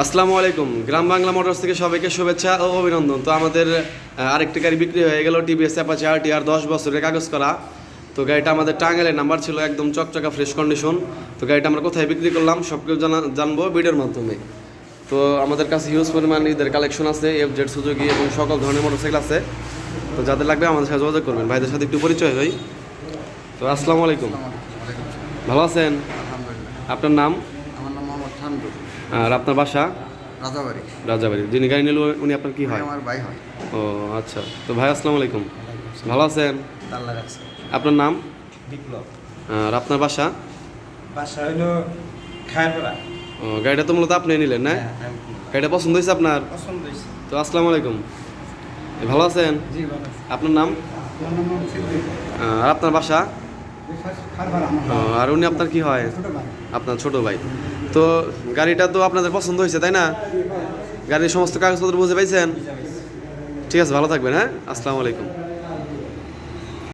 আসসালামু আলাইকুম। গ্রাম বাংলা মোটরস থেকে সবাইকে শুভেচ্ছা ও অভিনন্দন। তো আমাদের আরেকটি গাড়ি বিক্রি হয়ে গেল টিভিএস অ্যাপাচি আর টি আর দশ বছরের কাগজ করা। তো গাড়িটা আমাদের টাঙ্গাইলের নাম্বার ছিল একদম চকচকা ফ্রেশ কন্ডিশন তো গাড়িটা আমরা কোথায় বিক্রি করলাম সব কিছু জানা জানব ভিডিওর মাধ্যমে। তো আমাদের কাছে হিউজ পরিমাণ ঈদের কালেকশন আছে এফ জেড সুযোগী এবং সকল ধরনের মোটরসাইকেল আছে। তো যাদের লাগবে আমাদের সাথে যোগাযোগ করবেন। ভাইদের সাথে একটু পরিচয় হই। তো আসসালামু আলাইকুম। ভালো আছেন? আপনার নাম? আমার নাম মোহাম্মদ আর আপনার বাসা? রাজাবাড়ি। রাজাবাড়ি। যিনি গাড়ি নিল উনি আপনার কি হয়? আমার ভাই হয়। ও আচ্ছা। তো ভাই আসসালামু আলাইকুম। ভালো আছেন? আল্লাহ রাখছে। আপনার নাম? বিপ্লব। আর আপনার বাসা? বাসা হইল খায়রপাড়া। ও গাড়িটা তো মূলত আপনি নিলেন না? গাড়িটা পছন্দ হয়েছে আপনার? পছন্দ হয়েছে। তো আসসালামু আলাইকুম। এ, ভালো আছেন? জি ভালো আপনার নাম? আর আপনার বাসা? আর উনি আপনার কি হয়? আপনার ছোট ভাই। তো গাড়িটা তো আপনাদের পছন্দ হয়েছে, তাই না? গাড়ির সমস্ত কাগজপত্র বুঝে পাইছেন? ঠিক আছে, ভালো থাকবেন হ্যাঁ? আসসালামু আলাইকুম।